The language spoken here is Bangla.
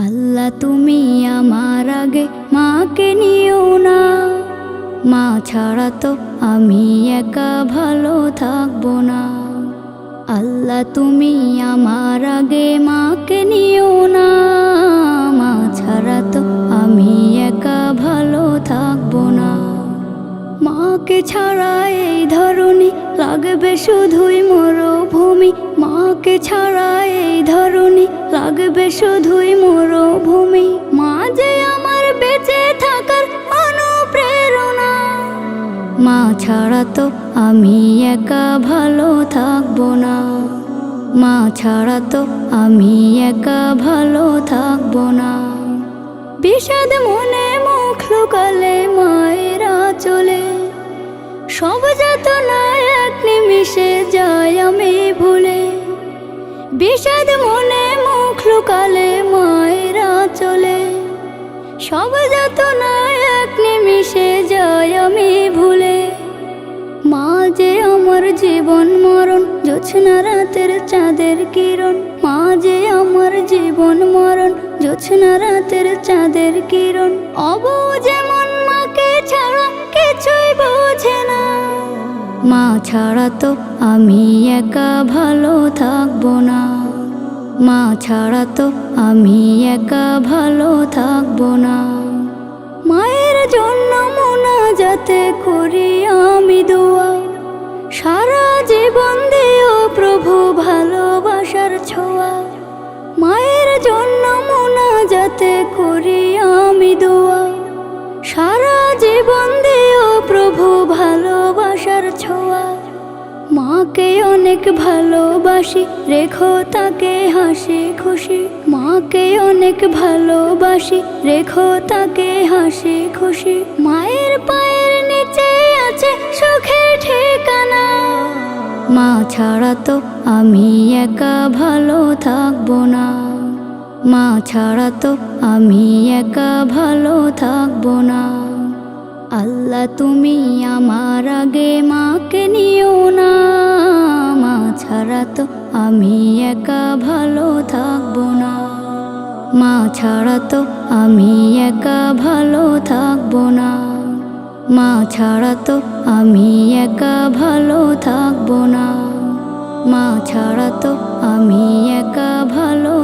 আল্লাহ, তুমি আমার আগে মাকে নিও না। মা ছাড়া তো আমি একা ভালো থাকব না। আল্লাহ, তুমি আমার আগে মাকে নিও না। ছাড়া এই ধরনী লাগবে শুধুই মরুভূমি। মাকে ছাড়া এই ধরনী লাগবে শুধুই মরুভূমি। মা যে আমার বেঁচে থাকার অনুপ্রেরণা। মা ছাড়া তো আমি একা ভালো থাকব না। মা ছাড়া তো আমি একা ভালো থাকব না। বিষাদ মনে মুখ লুকালে যাতনা এক নিমিষে যায় আমি ভুলে। বিষাদ মনে মুখ লুকালে মায়েরা চলে। সব যাতনা এক নিমিষে যায় আমি ভুলে। মা যে আমার জীবন মরণ, জোছনা রাতের চাঁদের কিরণ। মা যে আমার জীবন মরণ, জোছনা রাতের চাঁদের কিরণ। অবু যেমন মা ছাড়া তো আমি একা ভালো থাকব না। মা ছাড়া তো আমি একা ভালো থাকব না। মায়ের জন্য মোনা যাতে করি আমি দোয়া। সারা জীবন দিও প্রভু ভালোবাসার ছোঁয়া। মায়ের জন্য মোনা যাতে করি আমি দোয়া। সারা জীবন দিও প্রভু ভালোবাসার ছোঁয়া মাকে অনেক ভালোবাসি, রেখো তাকে হাসি খুশি। মাকে অনেক ভালোবাসি, রেখো তাকে হাসি খুশি। মায়ের পায়ের নিচে আছে সুখের ঠিকানা। মা ছাড়া তো আমি একা ভালো থাকব না। মা ছাড়া তো আমি একা ভালো থাকব না। আল্লাহ তুমি আমার আগে মাকে নিও তো আমি একা ভালো থাকব না। মা ছাড়া তো আমি একা ভালো থাকব না। মা ছাড়া তো আমি একা ভালো থাকব না। মা ছাড়া তো আমি একা ভালো